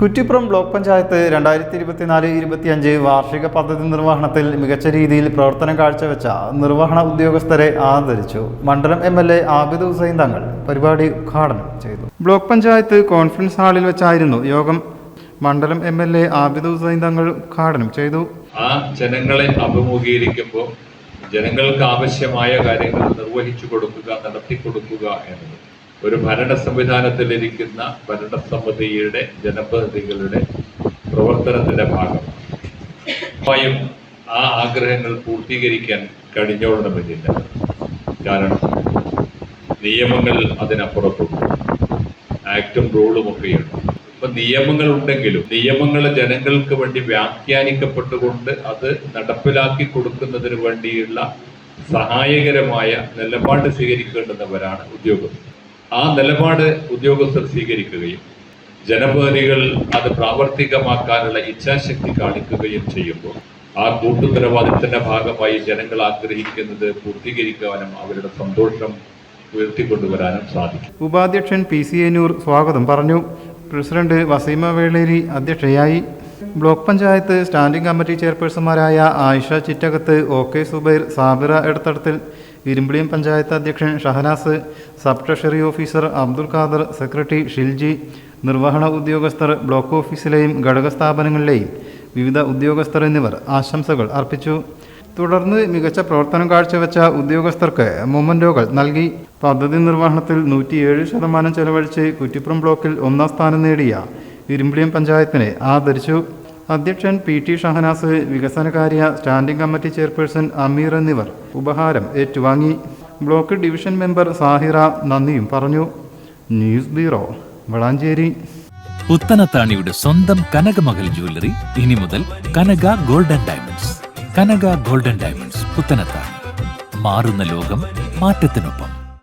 Kuttippuram block panchayat രണ്ടായിരത്തി ഇരുപത്തിനാല് ഇരുപത്തിയഞ്ച് വാർഷിക പദ്ധതി നിർവഹണത്തിൽ മികച്ച രീതിയിൽ പ്രവർത്തനം കാഴ്ചവെച്ച നിർവഹണ ഉദ്യോഗസ്ഥരെ ആദരിച്ചു. മണ്ഡലം M L A Abid Hussain Thangal പരിപാടി ഉദ്ഘാടനം ചെയ്തു. ബ്ലോക്ക് പഞ്ചായത്ത് കോൺഫറൻസ് ഹാളിൽ വെച്ചായിരുന്നു യോഗം. മണ്ഡലം M L A Abid Hussain Thangal ഉദ്ഘാടനം ചെയ്തു. ആ ജനങ്ങളെ അഭിമുഖീകരിക്കുമ്പോൾ ജനങ്ങൾക്ക് ആവശ്യമായ കാര്യങ്ങൾ നിർവഹിച്ചു കൊടുക്കുക നടത്തി കൊടുക്കുക എന്നത്. ഒരു ഭരണ സംവിധാനത്തിലിരിക്കുന്ന ഭരണസമിതിയുടെ ജനപ്രതിനിധികളുടെ പ്രവർത്തനത്തിന്റെ ഭാഗമാണ് ആ ആഗ്രഹങ്ങൾ പൂർത്തീകരിക്കാൻ കഴിഞ്ഞോളണമെന്നില്ല കാരണം നിയമങ്ങൾ അതിനപ്പുറത്തുണ്ട്. ആക്ടും റൂളും ഒക്കെയുണ്ട്. ഇപ്പൊ നിയമങ്ങൾ ഉണ്ടെങ്കിലും നിയമങ്ങൾ ജനങ്ങൾക്ക് വേണ്ടി വ്യാഖ്യാനിക്കപ്പെട്ടുകൊണ്ട് അത് നടപ്പിലാക്കി കൊടുക്കുന്നതിന് വേണ്ടിയുള്ള സഹായകരമായ നിലപാട് സ്വീകരിക്കേണ്ടുന്നവരാണ് ഉദ്യോഗസ്ഥർ. ആ നിലപാട് ഉദ്യോഗസ്ഥർ സ്വീകരിക്കുകയും ജനപ്രതിനിധികൾ അത് പ്രാവർത്തികമാക്കാനുള്ള ഇച്ഛാശക്തി കാണിക്കുകയും ചെയ്യുമ്പോൾ ആ കൂട്ടുത്തരവാദിത്തത്തിന്റെ ഭാഗമായി ജനങ്ങൾ ആഗ്രഹിക്കുന്നത് പൂർത്തീകരിക്കാനും അവരുടെ സന്തോഷം ഉയർത്തിക്കൊണ്ടുവരാനും സാധിക്കും. ഉപാധ്യക്ഷൻ പി സി എനൂർ സ്വാഗതം പറഞ്ഞു. പ്രസിഡന്റ് വസീമ വേളേരി അധ്യക്ഷയായി. ബ്ലോക്ക് പഞ്ചായത്ത് സ്റ്റാൻഡിംഗ് കമ്മിറ്റി ചെയർപേഴ്സൺമാരായ ആയിഷ ചിറ്റകത്ത് ഒ കെ സുബൈർ സാബിറ എടത്തടത്തിൽ ഇരുമ്പിളിയം പഞ്ചായത്ത് അധ്യക്ഷൻ Shahnas sub treasury officer Abdul Khader secretary Shilji നിർവഹണ ഉദ്യോഗസ്ഥർ ബ്ലോക്ക് ഓഫീസിലെയും ഘടക സ്ഥാപനങ്ങളിലെയും വിവിധ ഉദ്യോഗസ്ഥർ എന്നിവർ ആശംസകൾ അർപ്പിച്ചു. തുടർന്ന് മികച്ച പ്രവർത്തനം കാഴ്ചവെച്ച ഉദ്യോഗസ്ഥർക്ക് മൊമന്റോകൾ നൽകി. പദ്ധതി നിർവഹണത്തിൽ നൂറ്റിയേഴ് ശതമാനം ചെലവഴിച്ച് കുറ്റിപ്പുറം ബ്ലോക്കിൽ ഒന്നാം സ്ഥാനം നേടിയ ഇരുമ്പിളിയം പഞ്ചായത്തിനെ ആദരിച്ചു. അധ്യക്ഷൻ പി ടി ഷഹനാസ് വികസനകാര്യ സ്റ്റാൻഡിംഗ് കമ്മിറ്റി ചെയർപേഴ്സൺ അമീർ എന്നിവർ ഉപഹാരം ഏറ്റുവാങ്ങി. ബ്ലോക്ക് ഡിവിഷൻ മെമ്പർ സാഹിറ നന്ദിയും പറഞ്ഞു. News bureau Valanchery. പുത്തനത്താണിയുടെ സ്വന്തം കനകമകൽ ജ്വല്ലറി ഇനി മുതൽ Kanaka golden diamonds. Kanaka golden diamonds Puthanathani. മാറുന്ന ലോകം മാറ്റത്തിനൊപ്പം.